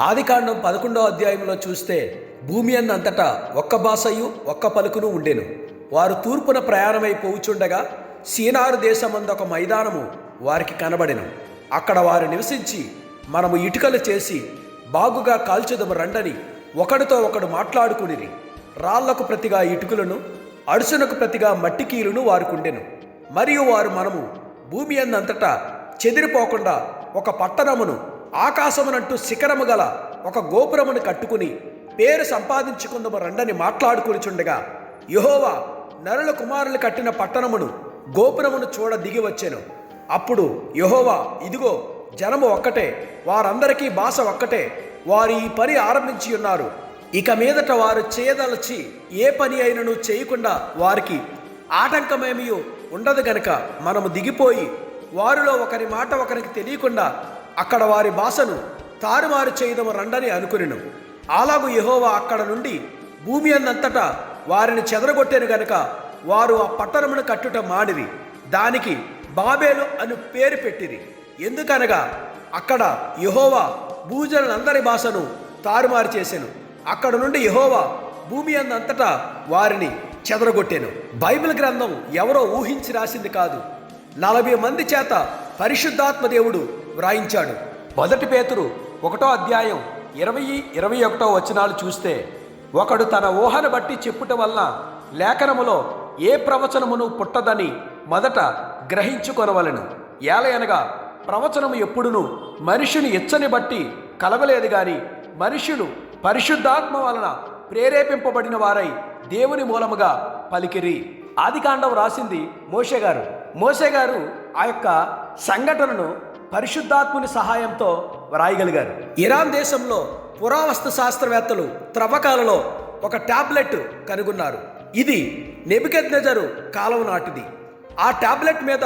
ఆదికాండం పదకొండో అధ్యాయంలో చూస్తే భూమి అన్నంతటా ఒక్క భాషయు ఒక్క పలుకును ఉండెను. వారు తూర్పున ప్రయాణమై పోవుచుండగా సీనారు దేశమందొక ఒక మైదానము వారికి కనబడెను. అక్కడ వారు నివసించి మనము ఇటుకలు చేసి బాగుగా కాల్చుదము రండని ఒకడితో ఒకడు మాట్లాడుకునిరి. రాళ్ళకు ప్రతిగా ఇటుకలను అడుసునకు ప్రతిగా మట్టికీలును వారుకుండెను మరియు వారు మనము భూమి అన్నంతటా చెదిరిపోకుండా ఒక పట్టణమును ఆకాశమునంటూ శిఖరము గల ఒక గోపురమును కట్టుకుని పేరు సంపాదించుకుందము రండని మాట్లాడుకునిచుండగా యహోవా నరుల కుమారులు కట్టిన పట్టణమును గోపురమును చూడ దిగి వచ్చాను. అప్పుడు యహోవా ఇదిగో జనము ఒక్కటే వారందరికీ భాష ఒక్కటే వారు ఈ పని ఆరంభించి ఉన్నారు. ఇక మీదట వారు చేయదలచి ఏ పని అయినను చేయకుండా వారికి ఆటంకమేమీ ఉండదు గనక మనము దిగిపోయి వారిలో ఒకరి మాట ఒకరికి తెలియకుండా అక్కడ వారి భాషను తారుమారు చేయదము రండని అనుకునిను. అలాగు యహోవా అక్కడ నుండి భూమి అన్నంతటా వారిని చెదరగొట్టాను గనుక వారు ఆ పట్టణమును కట్టుట మాడిరి. దానికి బాబేలు అని పేరు పెట్టిరి. ఎందుకనగా అక్కడ యహోవా భూజనులందరి భాషను తారుమారు చేశాను అక్కడ నుండి యహోవా భూమి అందంతటా వారిని చెదరగొట్టాను. బైబిల్ గ్రంథం ఎవరో ఊహించి రాసింది కాదు. నలభై మంది చేత పరిశుద్ధాత్మ దేవుడు వ్రాయించాడు. మొదటి పేతురు ఒకటో అధ్యాయం ఇరవై ఇరవై ఒకటో వచనాలు చూస్తే ఒకడు తన ఊహను బట్టి చెప్పుట వల్ల లేఖనములో ఏ ప్రవచనమును పుట్టదని మొదట గ్రహించుకొనవలెను. ఏలయనగా ప్రవచనము ఎప్పుడును మనుషుని ఇచ్చని బట్టి కలగలేదు గాని మనుషులు పరిశుద్ధాత్మ వలన ప్రేరేపింపబడిన వారై దేవుని మూలముగా పలికిరి. ఆదికాండం రాసింది మోషే గారు. మోషే గారు ఆ యొక్క సంఘటనను పరిశుద్ధాత్ముని సహాయంతో వ్రాయగలిగారు. ఇరాన్ దేశంలో పురావస్తు శాస్త్రవేత్తలు త్రవ్వకాలలో ఒక ట్యాబ్లెట్ కనుగొన్నారు. ఇది నెబికెద్నెజరు కాలం నాటిది. ఆ ట్యాబ్లెట్ మీద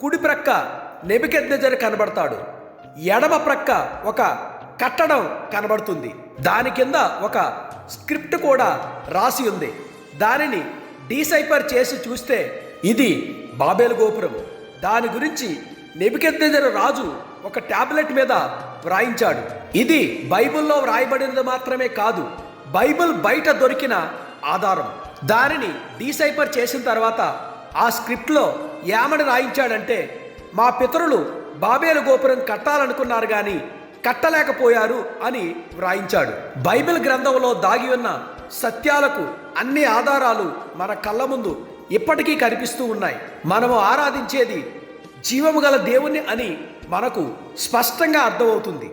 కుడి ప్రక్క నెబికెద్నెజరు కనబడతాడు. ఎడమ ప్రక్క ఒక కట్టడం కనబడుతుంది. దాని కింద ఒక స్క్రిప్ట్ కూడా రాసి ఉంది. దానిని డీసైపర్ చేసి చూస్తే ఇది బాబేలు గోపురం. దాని గురించి నెబికెద్నెజరు రాజు ఒక టాబ్లెట్ మీద వ్రాయించాడు. ఇది బైబిల్లో వ్రాయబడినది మాత్రమే కాదు బైబిల్ బయట దొరికిన ఆధారం. దానిని డీసైపర్ చేసిన తర్వాత ఆ స్క్రిప్ట్లో ఏమని రాయించాడంటే మా పితరులు బాబేలు గోపురం కట్టాలనుకున్నారు కానీ కట్టలేకపోయారు అని వ్రాయించాడు. బైబిల్ గ్రంథంలో దాగి ఉన్న సత్యాలకు అన్ని ఆధారాలు మన కళ్ళ ముందు ఇప్పటికీ కనిపిస్తూ ఉన్నాయి. మనము ఆరాధించేది జీవము గల దేవుణ్ణి అని మనకు స్పష్టంగా అర్థమవుతుంది.